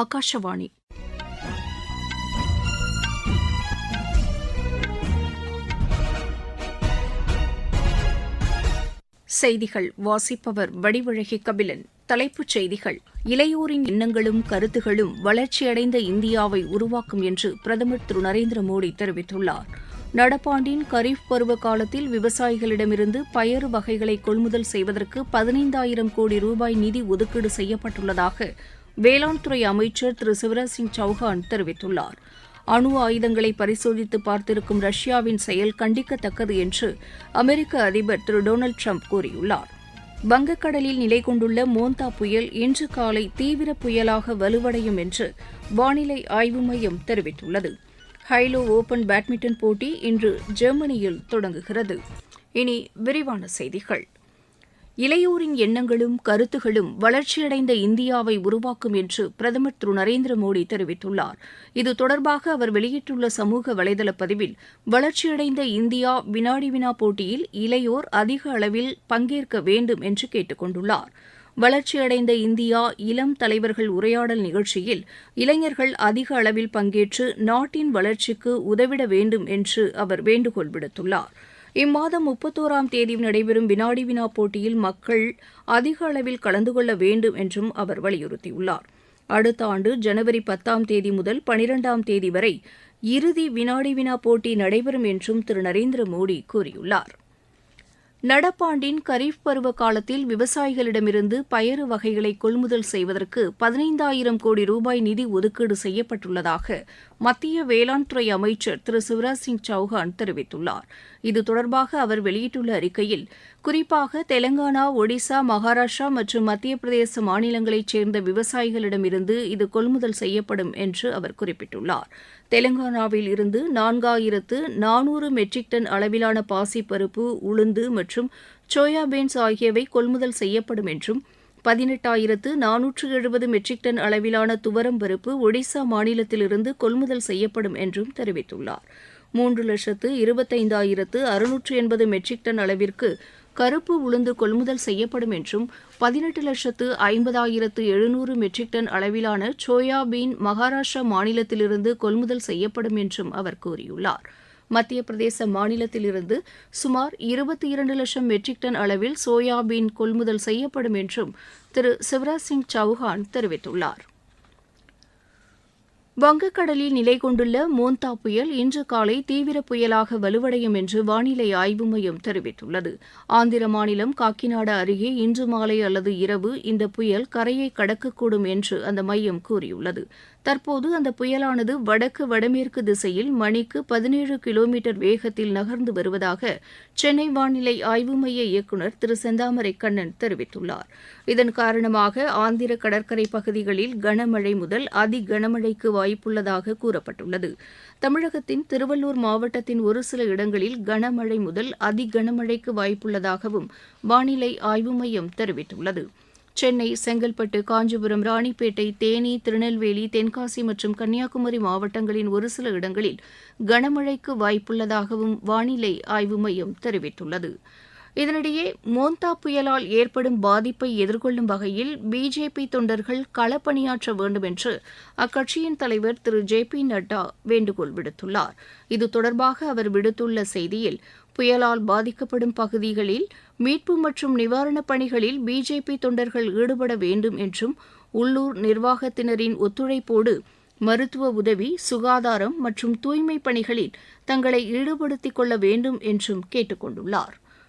ஆகாஷவாணி செய்திகள் வாசிப்பவர் வடிவழகி கபிலன். தலைப்புச் செய்திகள். இளையோரின் எண்ணங்களும் கருத்துகளும் வளர்ச்சியடைந்த இந்தியாவை உருவாக்கும் என்று பிரதமர் திரு நரேந்திர மோடி தெரிவித்துள்ளார். நடப்பாண்டின் கரீஃப் பருவ காலத்தில் விவசாயிகளிடமிருந்து பயறு வகைகளை கொள்முதல் செய்வதற்கு பதினைந்தாயிரம் கோடி ரூபாய் நிதி ஒதுக்கீடு செய்யப்பட்டுள்ளதாக வேளாண் துறை அமைச்சர் திரு சிவராஜ் சிங் சௌஹான் தெரிவித்துள்ளார். அணு ஆயுதங்களை பரிசோதித்து பார்த்திருக்கும் ரஷ்யாவின் செயல் கண்டிக்கத்தக்கது என்று அமெரிக்க அதிபர் திரு டொனால்டு ட்ரம்ப் கூறியுள்ளார். வங்கக்கடலில் நிலை கொண்டுள்ள மோந்தா புயல் இன்று காலை தீவிர புயலாக வலுவடையும் என்று வானிலை ஆய்வு மையம் தெரிவித்துள்ளது. ஹைலோ ஓபன் பேட்மிண்டன் போட்டி இன்று ஜெர்மனியில் தொடங்குகிறது. இனி விரிவான செய்திகள். இளையோரின் எண்ணங்களும் கருத்துகளும் வளர்ச்சியடைந்த இந்தியாவை உருவாக்கும் என்று பிரதமர் திரு. நரேந்திர மோடி தெரிவித்துள்ளார். இது தொடர்பாக அவர் வெளியிட்டுள்ள சமூக வலைதள பதிவில் வளர்ச்சியடைந்த இந்தியா வினாடி வினா போட்டியில் இளையோர் அதிக அளவில் பங்கேற்க வேண்டும் என்று கேட்டுக் கொண்டுள்ளார். வளர்ச்சியடைந்த இந்தியா இளம் தலைவர்கள் உரையாடல் நிகழ்ச்சியில் இளைஞர்கள் அதிக அளவில் பங்கேற்று நாட்டின் வளர்ச்சிக்கு உதவிட வேண்டும் என்று அவர் வேண்டுகோள் விடுத்துள்ளார். இம்மாதம் முப்பத்தோராம் தேதி நடைபெறும் வினாடி வினா போட்டியில் மக்கள் அதிக அளவில் கலந்து கொள்ள வேண்டும் என்றும் அவர் வலியுறுத்தியுள்ளார். அடுத்த ஆண்டு ஜனவரி பத்தாம் தேதி முதல் பனிரெண்டாம் தேதி வரை இறுதி வினாடி வினா போட்டி நடைபெறும் என்றும் திரு. நரேந்திர மோடி கூறியுள்ளார். நடப்பாண்டின் கரீஃப் பருவ காலத்தில் விவசாயிகளிடமிருந்து பயறு வகைகளை கொள்முதல் செய்வதற்கு பதினைந்தாயிரம் கோடி ரூபாய் நிதி ஒதுக்கீடு செய்யப்பட்டுள்ளதாக மத்திய வேளாண் துறை அமைச்சர் திரு. சிவராஜ் சிங் சௌஹான் தெரிவித்துள்ளார். இது தொடர்பாக அவர் வெளியிட்டுள்ள அறிக்கையில் குறிப்பாக தெலங்கானா ஒடிசா மகாராஷ்டிரா மற்றும் மத்திய பிரதேச மாநிலங்களைச் சேர்ந்த விவசாயிகளிடமிருந்து இது கொள்முதல் செய்யப்படும் என்று அவர் குறிப்பிட்டுள்ளார். தெலங்கானாவில் இருந்து நான்காயிரத்து நானூறு மெட்ரிக் டன் அளவிலான பாசிப்பருப்பு உளுந்து மற்றும் சோயாபீன்ஸ் ஆகியவை கொள்முதல் செய்யப்படும் என்றும் பதினெட்டாயிரத்து நானூற்று எழுபது மெட்ரிக் டன் அளவிலான துவரம் பருப்பு ஒடிசா மாநிலத்திலிருந்து கொள்முதல் செய்யப்படும் என்றும் தெரிவித்துள்ளார். மூன்று லட்சத்து இருபத்தைந்தாயிரத்து அறுநூற்று எண்பது மெட்ரிக் டன் அளவிற்கு கருப்பு உளுந்து கொள்முதல் செய்யப்படும் என்றும் பதினெட்டு லட்சத்து ஐம்பதாயிரத்து எழுநூறு மெட்ரிக் டன் அளவிலான சோயாபீன் மகாராஷ்டிரா மாநிலத்திலிருந்து கொள்முதல் செய்யப்படும் என்றும் அவர் கூறியுள்ளார். மத்திய பிரதேச மாநிலத்திலிருந்து சுமார் இருபத்தி இரண்டு லட்சம் மெட்ரிக் டன் அளவில் சோயாபீன் கொள்முதல் செய்யப்படும் என்றும் திரு சிவராஜ் சிங் சௌஹான் தெரிவித்துள்ளார். வங்கக்கடலில் நிலை கொண்டுள்ள மோந்தா புயல் இன்று காலை தீவிர புயலாக வலுவடையும் என்று வானிலை ஆய்வு மையம் தெரிவித்துள்ளது. ஆந்திர மாநிலம் காக்கிநாடு அருகே இன்று மாலை அல்லது இரவு இந்த புயல் கரையை கடக்கக்கூடும் என்று அந்த மையம் கூறியுள்ளது. தற்போது அந்த புயலானது வடக்கு வடமேற்கு திசையில் மணிக்கு பதினேழு கிலோமீட்டர் வேகத்தில் நகர்ந்து வருவதாக சென்னை வானிலை ஆய்வு மைய இயக்குநர் திரு செந்தாமரை கண்ணன் தெரிவித்துள்ளார். இதன் காரணமாக ஆந்திர கடற்கரை பகுதிகளில் கனமழை முதல் அதி கனமழைக்கு வாய்ப்புள்ளதாக கூறப்பட்டுள்ளது. தமிழகத்தின் திருவள்ளூர் மாவட்டத்தின் ஒரு சில இடங்களில் கனமழை முதல் அதி கனமழைக்கு வாய்ப்புள்ளதாகவும் வானிலை ஆய்வு மையம் தெரிவித்துள்ளது. சென்னை செங்கல்பட்டு காஞ்சிபுரம் ராணிப்பேட்டை தேனி திருநெல்வேலி தென்காசி மற்றும் கன்னியாகுமரி மாவட்டங்களின் ஒரு சில இடங்களில் கனமழைக்கு வாய்ப்புள்ளதாகவும் வானிலை ஆய்வு மையம் தெரிவித்துள்ளது. இதனிடையே மோந்தா புயலால் ஏற்படும் பாதிப்பை எதிர்கொள்ளும் வகையில் பிஜேபி தொண்டர்கள் களப்பணியாற்ற வேண்டும் என்று அக்கட்சியின் தலைவர் திரு ஜே பி நட்டா வேண்டுகோள் விடுத்துள்ளார். இது தொடர்பாக அவர் விடுத்துள்ள செய்தியில் புயலால் பாதிக்கப்படும் பகுதிகளில் மீட்பு மற்றும் நிவாரணப் பணிகளில் பிஜேபி தொண்டர்கள் ஈடுபட வேண்டும் என்றும் உள்ளூர் நிர்வாகத்தினரின் ஒத்துழைப்போடு மருத்துவ உதவி சுகாதாரம் மற்றும் தூய்மைப் பணிகளில் தங்களை ஈடுபடுத்திக் கொள்ள வேண்டும் என்றும் கேட்டுக்கொண்டுள்ளார்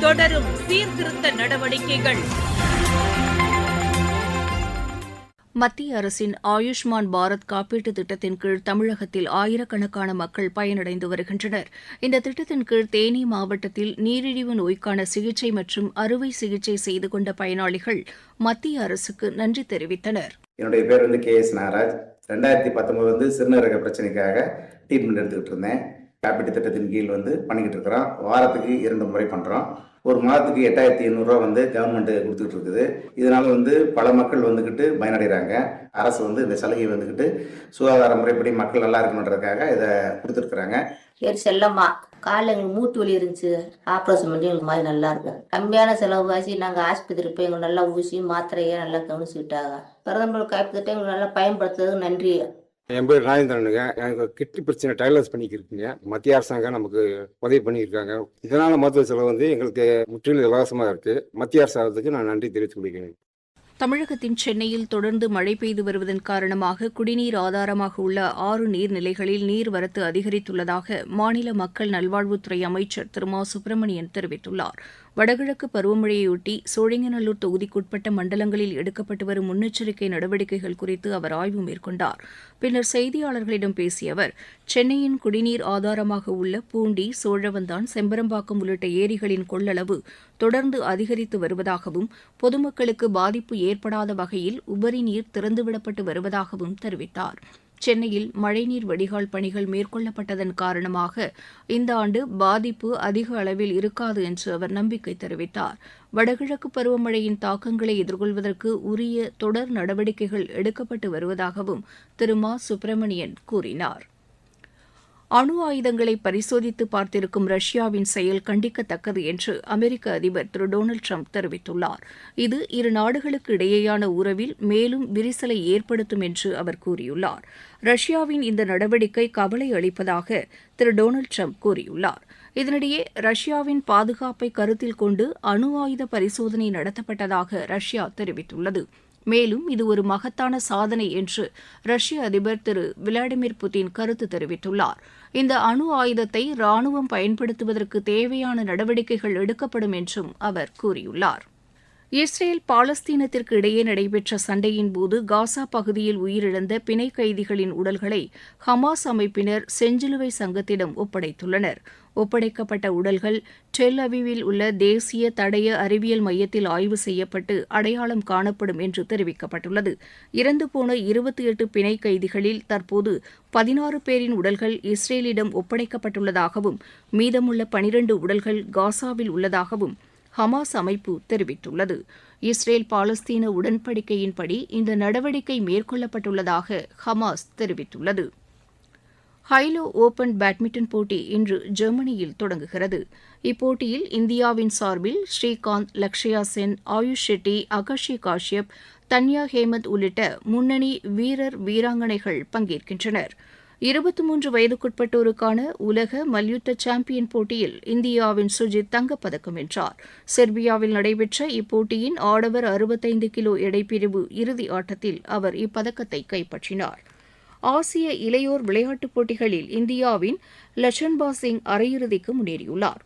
தொடரும் சீர்திருத்த நடவடிக்கைகள். மத்திய அரசின் ஆயுஷ்மான் பாரத் காப்பீட்டு திட்டத்தின் கீழ் தமிழகத்தில் ஆயிரக்கணக்கான மக்கள் பயனடைந்து வருகின்றனர். இந்த திட்டத்தின் கீழ் தேனி மாவட்டத்தில் நீரிழிவு நோய்க்கான சிகிச்சை மற்றும் அறுவை சிகிச்சை செய்து கொண்ட பயனாளிகள் மத்திய அரசுக்கு நன்றி தெரிவித்தனர். என்னுடைய பேர் வந்து கே எஸ் நாகராஜ். ரெண்டாயிரத்தி பத்தொன்பது வந்து சிறுநீரக பிரச்சனைக்காக ட்ரீட்மெண்ட் எடுத்துக்கிட்டு இருந்தேன். காப்பீட்டு திட்டத்தின் கீழ் வந்து பண்ணிக்கிட்டு இருக்கிறோம். வாரத்துக்கு இரண்டு முறை பண்ணுறோம் ஒரு மாதத்துக்கு எட்டாயிரத்தி எண்ணூறுரூவா வந்து கவர்மெண்ட் கொடுத்துட்டு இருக்குது. இதனால் வந்து பல மக்கள் வந்துக்கிட்டு பயனடைகிறாங்க. அரசு வந்து இந்த சலுகை வந்துக்கிட்டு சுகாதார முறைப்படி மக்கள் நல்லா இருக்கணுன்றதுக்காக இதை கொடுத்துருக்குறாங்க. பேர் செல்லம்மா காலில் எங்களுக்கு மூட்டு வலி இருந்துச்சு. ஆப்ரேஷன் பண்ணி எங்களுக்கு மாதிரி நல்லா இருக்கு. கம்மியான செலவு வாசி நாங்கள் ஆஸ்பத்திரி போய் எங்களுக்கு நல்லா ஊசி மாத்திரையே நல்லா கவனிச்சுக்கிட்டாங்க. பிரதமர் காப்பீட்டு எங்களுக்கு நல்லா பயன்படுத்துறதுக்கு நன்றி. என் பேர் ராஜேந்திரனுங்க. எனக்கு கிட்னி பிரச்சனை டைலர்ஸ் பண்ணிக்கிருக்கீங்க. மத்திய அரசாங்கம் நமக்கு உதவி பண்ணியிருக்காங்க. இதனால மருத்துவ செலவு வந்து எங்களுக்கு முற்றிலும் இலவசமாக இருக்கு. மத்திய அரசாங்கத்துக்கு நான் நன்றி தெரிவித்துக் கொள்கிறேன். தமிழகத்தின் சென்னையில் தொடர்ந்து மழை பெய்து வருவதன் காரணமாக குடிநீர் ஆதாரமாக உள்ள ஆறு நீர்நிலைகளில் நீர்வரத்து அதிகரித்துள்ளதாக மாநில மக்கள் நல்வாழ்வுத்துறை அமைச்சர் திரு. மா. சுப்பிரமணியன் தெரிவித்துள்ளார். வடகிழக்கு பருவமழையொட்டி சோழிங்கநல்லூர் தொகுதிக்குட்பட்ட மண்டலங்களில் எடுக்கப்பட்டு வரும் முன்னெச்சரிக்கை நடவடிக்கைகள் குறித்து அவர் ஆய்வு மேற்கொண்டார். பின்னர் செய்தியாளர்களிடம் பேசிய அவர் சென்னையின் குடிநீர் ஆதாரமாக உள்ள பூண்டி சோழவந்தான் செம்பரம்பாக்கம் உள்ளிட்ட ஏரிகளின் கொள்ளளவு தொடர்ந்து அதிகரித்து வருவதாகவும் பொதுமக்களுக்கு பாதிப்பு ஏற்படாத வகையில் உபரி நீர் திறந்துவிடப்பட்டு வருவதாகவும் தெரிவித்தார். சென்னையில் மழைநீர் வடிகால் பணிகள் மேற்கொள்ளப்பட்டதன் காரணமாக இந்த ஆண்டு பாதிப்பு அதிக அளவில் இருக்காது என்று அவர் நம்பிக்கை தெரிவித்தார். வடகிழக்கு பருவமழையின் தாக்கங்களை எதிர்கொள்வதற்கு உரிய தொடர் நடவடிக்கைகள் எடுக்கப்பட்டு வருவதாகவும் திரு. மா. சுப்பிரமணியன் கூறினார். அணு ஆயுதங்களை பரிசோதித்து பார்த்திருக்கும் ரஷ்யாவின் செயல் கண்டிக்கத்தக்கது என்று அமெரிக்க அதிபர் திரு டொனால்டு ட்ரம்ப் தெரிவித்துள்ளார். இது இரு நாடுகளுக்கு இடையேயான உறவில் மேலும் விரிசலை ஏற்படுத்தும் என்று அவர் கூறியுள்ளார். ரஷ்யாவின் இந்த நடவடிக்கை கவலை அளிப்பதாக திரு டொனால்டு ட்ரம்ப் கூறியுள்ளார். இதனிடையே ரஷ்யாவின் பாதுகாப்பை கருத்தில் கொண்டு அணு ஆயுத பரிசோதனை நடத்தப்பட்டதாக ரஷ்யா தெரிவித்துள்ளது. மேலும் இது ஒரு மகத்தான சாதனை என்று ரஷ்ய அதிபர் திரு விளாடிமிர் புட்டின் கருத்து தெரிவித்துள்ளார். இந்த அணு ஆயுதத்தை ராணுவம் பயன்படுத்துவதற்கு தேவையான நடவடிக்கைகள் எடுக்கப்படும் என்றும் அவர் கூறியுள்ளார். இஸ்ரேல் பாலஸ்தீனத்திற்கு இடையே நடைபெற்ற சண்டையின் போது காசா பகுதியில் உயிரிழந்த பிணை கைதிகளின் உடல்களை ஹமாஸ் அமைப்பினர் செஞ்சிலுவை சங்கத்திடம் ஒப்படைத்துள்ளனர். ஒப்படைக்கப்பட்ட உடல்கள் டெல் அவிவில் உள்ள தேசிய தடய அறிவியல் மையத்தில் ஆய்வு செய்யப்பட்டு அடையாளம் காணப்படும் என்று தெரிவிக்கப்பட்டுள்ளது. இறந்து போன இருபத்தி எட்டு பிணை கைதிகளில் தற்போது பதினாறு பேரின் உடல்கள் இஸ்ரேலிடம் ஒப்படைக்கப்பட்டுள்ளதாகவும் மீதமுள்ள பனிரண்டு உடல்கள் காசாவில் உள்ளதாகவும் ஹமாஸ் அமைப்பு தெரிவித்துள்ளது. இஸ்ரேல் பாலஸ்தீன உடன்படிக்கையின்படி இந்த நடவடிக்கை மேற்கொள்ளப்பட்டுள்ளதாக ஹமாஸ் தெரிவித்துள்ளது. ஹைலோ ஓபன் பேட்மிண்டன் போட்டி இன்று ஜெர்மனியில் தொடங்குகிறது. இப்போட்டியில் இந்தியாவின் சார்பில் ஸ்ரீகாந்த் லக்ஷயா சென் ஆயுஷ் ஷெட்டி அகஷி காஷ்யப் தன்யா ஹேமந்த் உள்ளிட்ட முன்னணி வீரர் வீராங்கனைகள் பங்கேற்கின்றனர். இருபத்தி மூன்று வயதுக்குட்பட்டோருக்கான உலக மல்யுத்த சாம்பியன் போட்டியில் இந்தியாவின் சுஜித் தங்கப்பதக்கம் வென்றார். செர்பியாவில் நடைபெற்ற இப்போட்டியின் ஆடவர் அறுபத்தைந்து கிலோ எடைப்பிரிவு இறுதி ஆட்டத்தில் அவர் இப்பதக்கத்தை கைப்பற்றினார். ஆசிய இளையோர் விளையாட்டுப் போட்டிகளில் இந்தியாவின் லஷன்பா சிங் அரையிறுதிக்கு முன்னேறியுள்ளார்.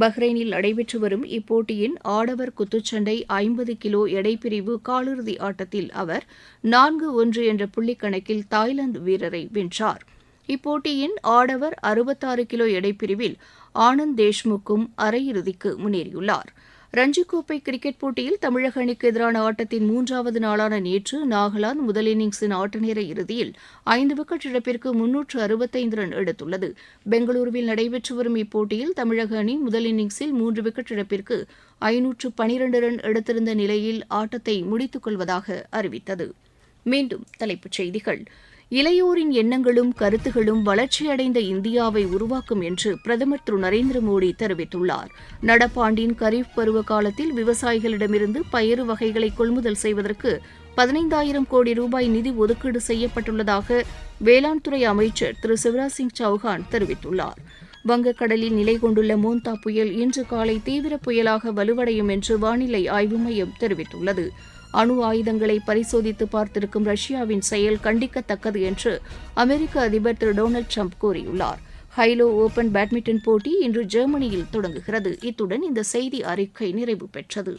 பஹ்ரைனில் நடைபெற்று வரும் இப்போட்டியின் ஆடவர் குத்துச்சண்டை ஐம்பது கிலோ எடைப்பிரிவு காலிறுதி ஆட்டத்தில் அவர் நான்கு ஒன்று என்ற புள்ளிக்கணக்கில் தாய்லாந்து வீரரை வென்றார். இப்போட்டியின் ஆடவர் அறுபத்தாறு கிலோ எடைப்பிரிவில் ஆனந்த் தேஷ்முக்கும் அரையிறுதிக்கு முன்னேறியுள்ளார். ரஞ்சி கோப்பை கிரிக்கெட் போட்டியில் தமிழக அணிக்கு எதிரான ஆட்டத்தின் மூன்றாவது நாளான நேற்று நாகாலாந்து முதல் இன்னிங்ஸின் ஆட்ட நேர இறுதியில் ஐந்து விக்கெட் இழப்பிற்கு முன்னூற்று அறுபத்தைந்து ரன் எடுத்துள்ளது. பெங்களூருவில் நடைபெற்று வரும் இப்போட்டியில் தமிழக அணி முதல் இன்னிங்ஸில் மூன்று விக்கெட் இழப்பிற்கு ஐநூற்று பனிரண்டு ரன் எடுத்திருந்த நிலையில் ஆட்டத்தை முடித்துக் கொள்வதாக அறிவித்தது. மீண்டும் தலைப்புச் செய்திகள். இளையோரின் எண்ணங்களும் கருத்துகளும் வளர்ச்சியடைந்த இந்தியாவை உருவாக்கும் என்று பிரதமர் திரு நரேந்திர மோடி தெரிவித்துள்ளார். நடப்பாண்டின் கரீப் பருவ காலத்தில் விவசாயிகளிடமிருந்து பயறு வகைகளை கொள்முதல் செய்வதற்கு பதினைந்தாயிரம் கோடி ரூபாய் நிதி ஒதுக்கீடு செய்யப்பட்டுள்ளதாக வேளாண் துறை அமைச்சர் திரு சிவராஜ் சிங் சௌஹான் தெரிவித்துள்ளார். வங்கக்கடலில் நிலை கொண்டுள்ள மோந்தா புயல் இன்று காலை தீவிர புயலாக வலுவடையும் என்று வானிலை ஆய்வு மையம் தெரிவித்துள்ளது. அணு ஆயுதங்களை பரிசோதித்து பார்த்திருக்கும் ரஷ்யாவின் செயல் கண்டிக்கத்தக்கது என்று அமெரிக்க அதிபர் திரு டொனால்டு ட்ரம்ப் கூறியுள்ளார். ஹைலோ ஓபன் பேட்மிண்டன் போட்டி இன்று ஜெர்மனியில் தொடங்குகிறது. இத்துடன் இந்த செய்தி அறிக்கை நிறைவு பெற்றது.